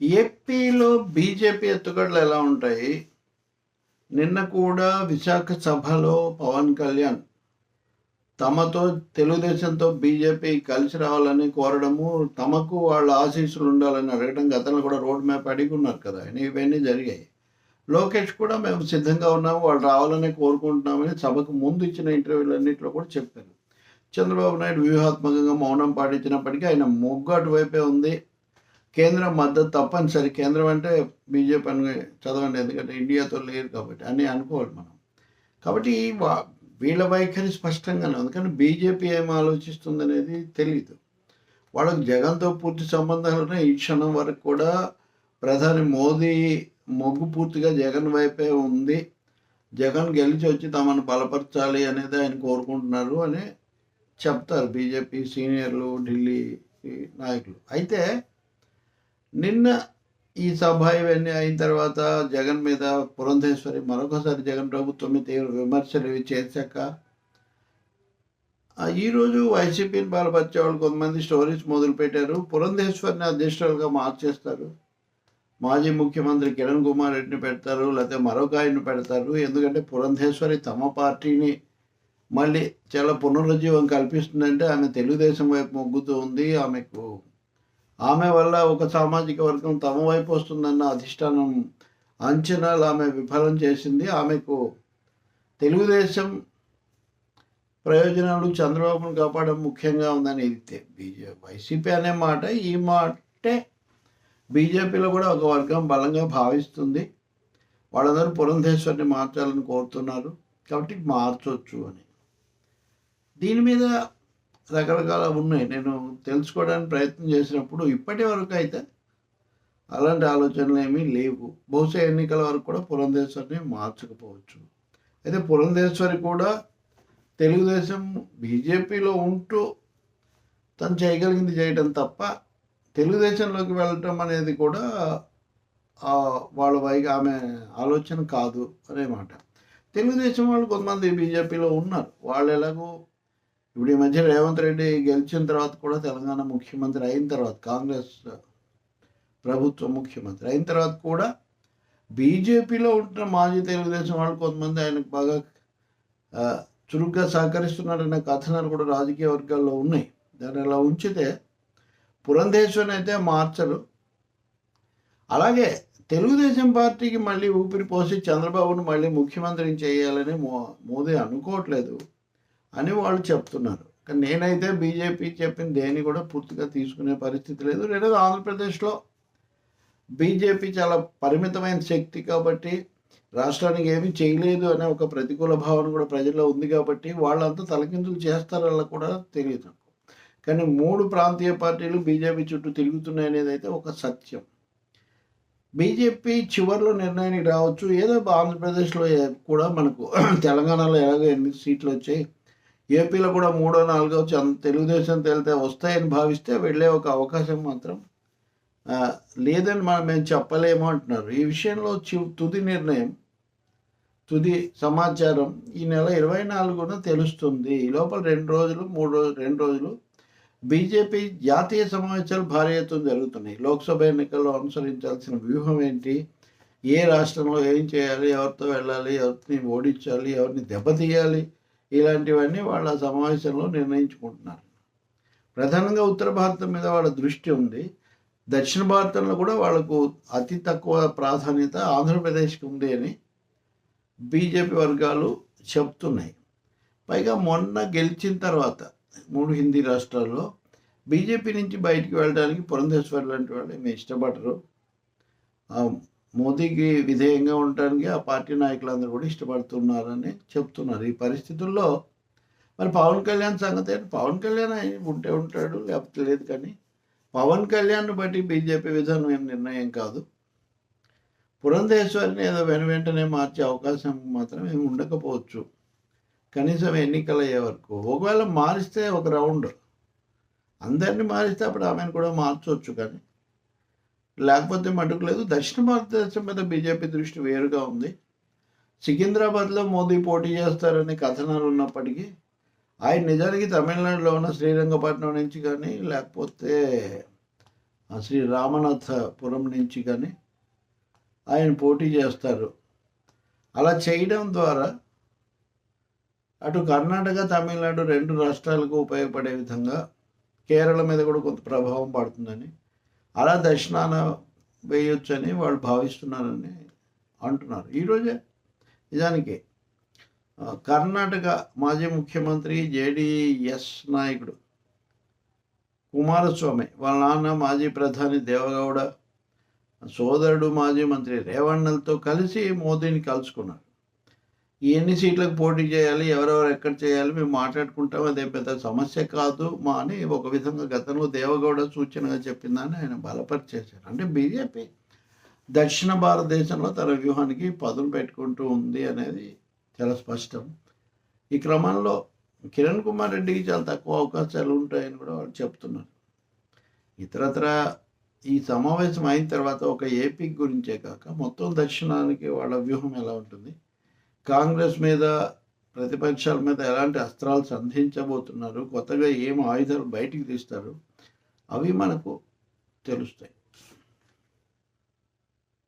ఏపీలో బీజేపీ ఎత్తుగడలు ఎలా ఉంటాయి? నిన్న కూడా విశాఖ సభలో పవన్ కళ్యాణ్ తమతో తెలుగుదేశంతో బీజేపీ కలిసి రావాలని కోరడము తమకు వాళ్ళ ఆశీస్సులు ఉండాలని అడగడం గతంలో కూడా రోడ్ మ్యాప్ అడిగి ఉన్నారు కదా ఆయన ఇవన్నీ జరిగాయి. లోకేష్ కూడా మేము సిద్ధంగా ఉన్నాము వాళ్ళు రావాలని కోరుకుంటున్నామని సభకు ముందు ఇచ్చిన ఇంటర్వ్యూలన్నింటిలో కూడా చెప్పారు. చంద్రబాబు నాయుడు వ్యూహాత్మకంగా మౌనం పాటించినప్పటికీ ఆయన మొగ్గు అటువైపే ఉంది. కేంద్రం మద్దతు తప్పనిసరి. కేంద్రం అంటే బీజేపీ అని చదవండి ఎందుకంటే ఇండియాతో లేరు కాబట్టి అని అనుకోవాలి మనం. కాబట్టి వా- వీళ్ళ వైఖరి స్పష్టంగానే ఉంది. కానీ బీజేపీ ఏం ఆలోచిస్తుంది అనేది తెలియదు వాళ్ళకి జగన్తో పూర్తి సంబంధాలు ఉన్నాయి. ఈ క్షణం వరకు కూడా ప్రధాని మోదీ మొగ్గు పూర్తిగా జగన్ వైపే ఉంది. జగన్ గెలిచి వచ్చి తమను బలపరచాలి అనేది ఆయన కోరుకుంటున్నారు అని చెప్తారు బీజేపీ సీనియర్లు ఢిల్లీ నాయకులు. అయితే నిన్న ఈ సభ ఇవన్నీ అయిన తర్వాత జగన్ మీద పురంధేశ్వరి మరొకసారి జగన్ ప్రభుత్వం మీద తీవ్ర విమర్శలు ఇవి చేశాక ఈరోజు వైసీపీని బలపరిచే వాళ్ళు కొంతమంది స్టోరీస్ మొదలుపెట్టారు. పురంధేశ్వరిని అధ్యక్షులుగా మార్చేస్తారు. మాజీ ముఖ్యమంత్రి కిరణ్ కుమార్ రెడ్డిని పెడతారు లేకపోతే మరొక ఆయన్ని పెడతారు. ఎందుకంటే పురంధేశ్వరి తమ పార్టీని మళ్ళీ చాలా పునరుజ్జీవం కల్పిస్తుందంటే ఆమె తెలుగుదేశం వైపు మొగ్గుతూ ఉంది. ఆమెకు ఆమె వల్ల ఒక సామాజిక వర్గం తమ వైపు వస్తుందన్న అధిష్టానం అంచనాలు ఆమె విఫలం చేసింది. ఆమెకు తెలుగుదేశం ప్రయోజనాలు చంద్రబాబును కాపాడడం ముఖ్యంగా ఉందని ఇది బీజేపీ వైసీపీ అనే మాట. ఈ మాటే బీజేపీలో కూడా ఒక వర్గం బలంగా భావిస్తుంది. వాళ్ళందరూ పురంధేశ్వరిని మార్చాలని కోరుతున్నారు. కాబట్టి మార్చొచ్చు అని. దీని మీద రకరకాల ఉన్నాయి. నేను తెలుసుకోవడానికి ప్రయత్నం చేసినప్పుడు ఇప్పటి వరకు అయితే అలాంటి ఆలోచనలు ఏమీ లేవు. బహుశా ఎన్నికల వరకు కూడా పురంధేశ్వరిని మార్చకపోవచ్చు. అయితే పురంధేశ్వరి కూడా తెలుగుదేశం బీజేపీలో ఉంటూ తను చేయగలిగింది చేయటం తప్ప తెలుగుదేశంలోకి వెళ్ళటం అనేది కూడా వాళ్ళ వైగా ఆమె ఆలోచన కాదు అనే మాట. తెలుగుదేశం వాళ్ళు కొంతమంది బీజేపీలో ఉన్నారు. వాళ్ళు ఎలాగో ఇప్పుడు ఈ మధ్య రేవంత్ రెడ్డి గెలిచిన తర్వాత కూడా తెలంగాణ ముఖ్యమంత్రి అయిన తర్వాత కాంగ్రెస్ ప్రభుత్వ ముఖ్యమంత్రి అయిన తర్వాత కూడా బీజేపీలో ఉంటున్న మాజీ తెలుగుదేశం వాళ్ళు కొంతమంది ఆయనకు బాగా చురుగ్గా సహకరిస్తున్నారనే కథనాలు కూడా రాజకీయ వర్గాల్లో ఉన్నాయి. దాన్ని అలా ఉంచితే పురంధేశ్వరిని అయితే మార్చరు. అలాగే తెలుగుదేశం పార్టీకి మళ్ళీ ఊపిరి పోసి చంద్రబాబును మళ్ళీ ముఖ్యమంత్రిని చేయాలని మో మోదీ అనుకోవట్లేదు. అని వాళ్ళు చెప్తున్నారు. కానీ నేనైతే బీజేపీ చెప్పిన దేని కూడా పూర్తిగా తీసుకునే పరిస్థితి లేదు. రెండోది ఆంధ్రప్రదేశ్లో బీజేపీ చాలా పరిమితమైన శక్తి కాబట్టి రాష్ట్రానికి ఏమీ చేయలేదు అనే ఒక ప్రతికూల భావన కూడా ప్రజల్లో ఉంది కాబట్టి వాళ్ళంతా తలకిందులు చేస్తారల్లా కూడా తెలియదు కానీ మూడు ప్రాంతీయ పార్టీలు బీజేపీ చుట్టూ తిరుగుతున్నాయి అనేది అయితే ఒక సత్యం. బీజేపీ చివరిలో నిర్ణయానికి రావచ్చు. ఏదో ఆంధ్రప్రదేశ్లో కూడా మనకు తెలంగాణలో ఎలాగో ఎనిమిది సీట్లు వచ్చాయి. ఏపీలో కూడా మూడో నాలుగో తెలుగుదేశం తెలితే వస్తాయని భావిస్తే వెళ్ళే ఒక అవకాశం మాత్రం లేదని మనం మేము చెప్పలేము అంటున్నారు. ఈ విషయంలో చి- తుది నిర్ణయం తుది సమాచారం ఈ నెల ఇరవై నాలుగున తెలుస్తుంది. ఈ లోపల రెండు రోజులు మూడు రోజులు రెండు రోజులు బీజేపీ జాతీయ సమావేశాలు భారీ ఎత్తున జరుగుతున్నాయి. లోక్సభ ఎన్నికల్లో అనుసరించాల్సిన వ్యూహం ఏంటి? ఏ రాష్ట్రంలో ఏం చేయాలి? ఎవరితో వెళ్ళాలి? ఎవరిని ఓడించాలి? ఎవరిని దెబ్బతీయాలి? ఇలాంటివన్నీ వాళ్ళ సమావేశంలో నిర్ణయించుకుంటున్నారు. ప్రధానంగా ఉత్తర భారతం మీద వాళ్ళ దృష్టి ఉంది. దక్షిణ భారతంలో కూడా వాళ్ళకు అతి తక్కువ ప్రాధాన్యత ఆంధ్రప్రదేశ్కి ఉంది అని బీజేపీ వర్గాలు చెప్తున్నాయి. పైగా మొన్న గెలిచిన తర్వాత మూడు హిందీ రాష్ట్రాల్లో బీజేపీ నుంచి బయటికి వెళ్ళడానికి పురంధేశ్వర్ లాంటి వాళ్ళు ఏమి ఇష్టపడరు. మోదీకి విధేయంగా ఉండటానికి ఆ పార్టీ నాయకులందరూ కూడా ఇష్టపడుతున్నారని చెప్తున్నారు. ఈ పరిస్థితుల్లో మరి పవన్ కళ్యాణ్ సంగతి ఏంటి? పవన్ కళ్యాణ్ ఉంటే ఉంటాడు లేకపోతే లేదు కానీ పవన్ కళ్యాణ్ బట్టి బీజేపీ విధానం ఏం నిర్ణయం కాదు. పురంధేశ్వరిని ఏదో వెను వెంటనే మార్చే అవకాశం మాత్రం ఏమి ఉండకపోవచ్చు. కనీసం ఎన్నికలు అయ్యే వరకు. ఒకవేళ మారిస్తే ఒక రౌండ్. అందరినీ మారిస్తే అప్పుడు ఆమెను కూడా మార్చవచ్చు కానీ లేకపోతే మటుకు లేదు. దక్షిణ భారతదేశం మీద బీజేపీ దృష్టి వేరుగా ఉంది. సికింద్రాబాద్లో మోదీ పోటీ చేస్తారనే కథనాలు ఉన్నప్పటికీ ఆయన నిజానికి తమిళనాడులో ఉన్న శ్రీరంగపట్నం నుంచి కానీ లేకపోతే శ్రీ రామనాథపురం నుంచి కానీ ఆయన పోటీ చేస్తారు. అలా చేయడం ద్వారా అటు కర్ణాటక తమిళనాడు రెండు రాష్ట్రాలకు ఉపయోగపడే విధంగా కేరళ మీద కూడా కొంత ప్రభావం పడుతుందని అలా దక్షిణాన వేయొచ్చని వాళ్ళు భావిస్తున్నారని అంటున్నారు. ఈరోజే నిజానికి కర్ణాటక మాజీ ముఖ్యమంత్రి జేడిఎస్ నాయకుడు కుమారస్వామి వాళ్ళ నాన్న మాజీ ప్రధాని దేవగౌడ సోదరుడు మాజీ మంత్రి రేవణ్ణలతో కలిసి మోదీని కలుసుకున్నారు. ఎన్ని సీట్లకు పోటీ చేయాలి ఎవరెవరు ఎక్కడ చేయాలి మేము మాట్లాడుకుంటాం అదే పెద్ద సమస్య కాదు మా అని ఒక విధంగా గతంలో దేవగౌడ సూచనగా చెప్పిందని ఆయన బలపరిచేశారు. అంటే బీజేపీ దక్షిణ భారతదేశంలో తన వ్యూహానికి పదును పెట్టుకుంటూ ఉంది అనేది చాలా స్పష్టం. ఈ క్రమంలో కిరణ్ కుమార్ రెడ్డికి చాలా తక్కువ అవకాశాలు ఉంటాయని కూడా వాళ్ళు చెప్తున్నారు. ఇతరత్ర ఈ సమావేశం అయిన తర్వాత ఒక ఏపీ గురించే కాక మొత్తం దక్షిణానికి వాళ్ళ వ్యూహం ఎలా ఉంటుంది? కాంగ్రెస్ మీద ప్రతిపక్షాల మీద ఎలాంటి అస్త్రాలు సంధించబోతున్నారు కొత్తగా ఏం ఆయుధాలు బయటికి తీస్తారు అవి మనకు తెలుస్తాయి.